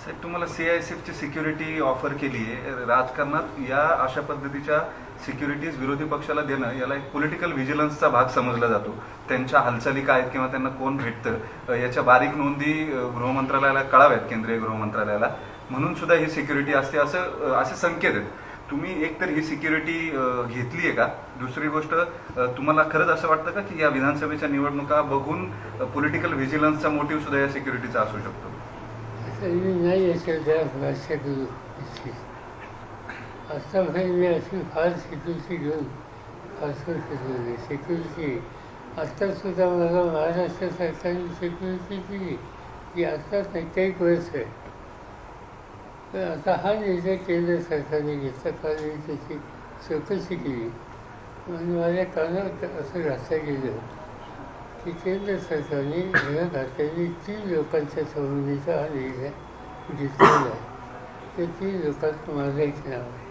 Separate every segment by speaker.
Speaker 1: साहेब तुम्हाला सीआयएसएफची security offer केली आहे. राजकारणात या अशा पद्धतीच्या सिक्युरिटीज विरोधी पक्षाला देणं याला एक पॉलिटिकल व्हिजिलन्सचा भाग समजला जातो. त्यांच्या हालचाली काय आहेत किंवा त्यांना कोण भेटतं याच्या बारीक नोंदी गृहमंत्रालयाला कळाव्यात केंद्रीय गृहमंत्रालयाला. म्हणून सुद्धा ही सिक्युरिटी असते असं असे संकेत आहेत. तुम्ही एकतर ही सिक्युरिटी घेतली आहे का? दुसरी गोष्ट तुम्हाला खरंच असं वाटतं का की या विधानसभेच्या निवडणुका बघून पॉलिटिकल व्हिजिलन्सचा मोटिव्ह सुद्धा या सिक्युरिटीचा असू शकतो?
Speaker 2: मी नाही याच्यावर भाष्य करू इच्छित आत्तापर्यंत मी अशी फार सिक्युरिटी घेऊन फारसं शकलो नाही सिक्युरिटी आत्तासुद्धा मला महाराष्ट्र सरकारने सिक्युरिटी दिली की आत्ताच नाही काही एक वर्ष आहे तर आता हा निर्णय केंद्र सरकारने घेतला कारण मी त्याची चौकशी केली आणि माझ्या कारण असं घातलं गेलं की केंद्र सरकारने या घातलेली तीन लोकांच्या संबंधीचा हा निर्णय घेतलेला आहे ते तीन लोकांत माझं एक नाव आहे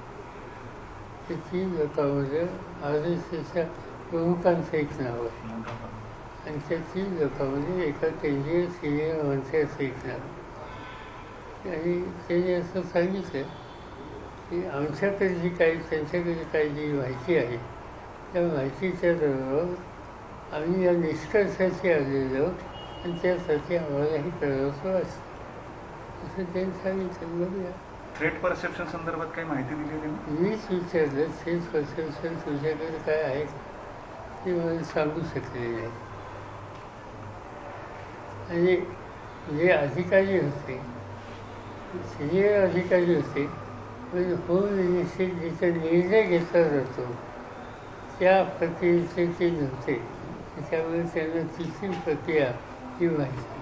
Speaker 2: ते तीन लोकांमध्ये आर एस एसच्या प्रमुखांचं एक नाव आहे आणि त्या तीन लोकांमध्ये एका केंद्रीय सिनियर मंत्र्याचं एक नाव आहे. आणि त्यांनी असं सांगितलं की आमच्याकडे जी काही त्यांच्याकडे काही जी माहिती आहे त्या माहितीच्या बरोबर आम्ही या निष्कर्षाशी आलेलो आणि त्यासाठी आम्हालाही करावंसं वाटतं असं त्यांनी सांगितलं
Speaker 1: थ्रेट परसेप्शन संदर्भात काही माहिती दिली त्यांनी
Speaker 2: मीच विचारलं तेच परसेप्शन तुझ्याकडे काय आहे? ते मला सांगू शकले नाही. आणि जे अधिकारी होते सिनियर अधिकारी होते पण होम मिनिस्ट्री जिथे निर्णय घेतला जातो त्या प्रक्रियेचे ते नव्हते. त्यामुळे त्यांना तिसरी प्रक्रिया ही माहिती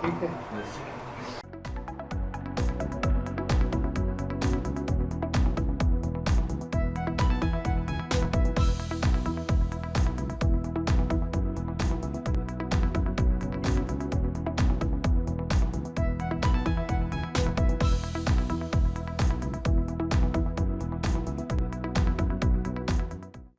Speaker 2: ठीक आहे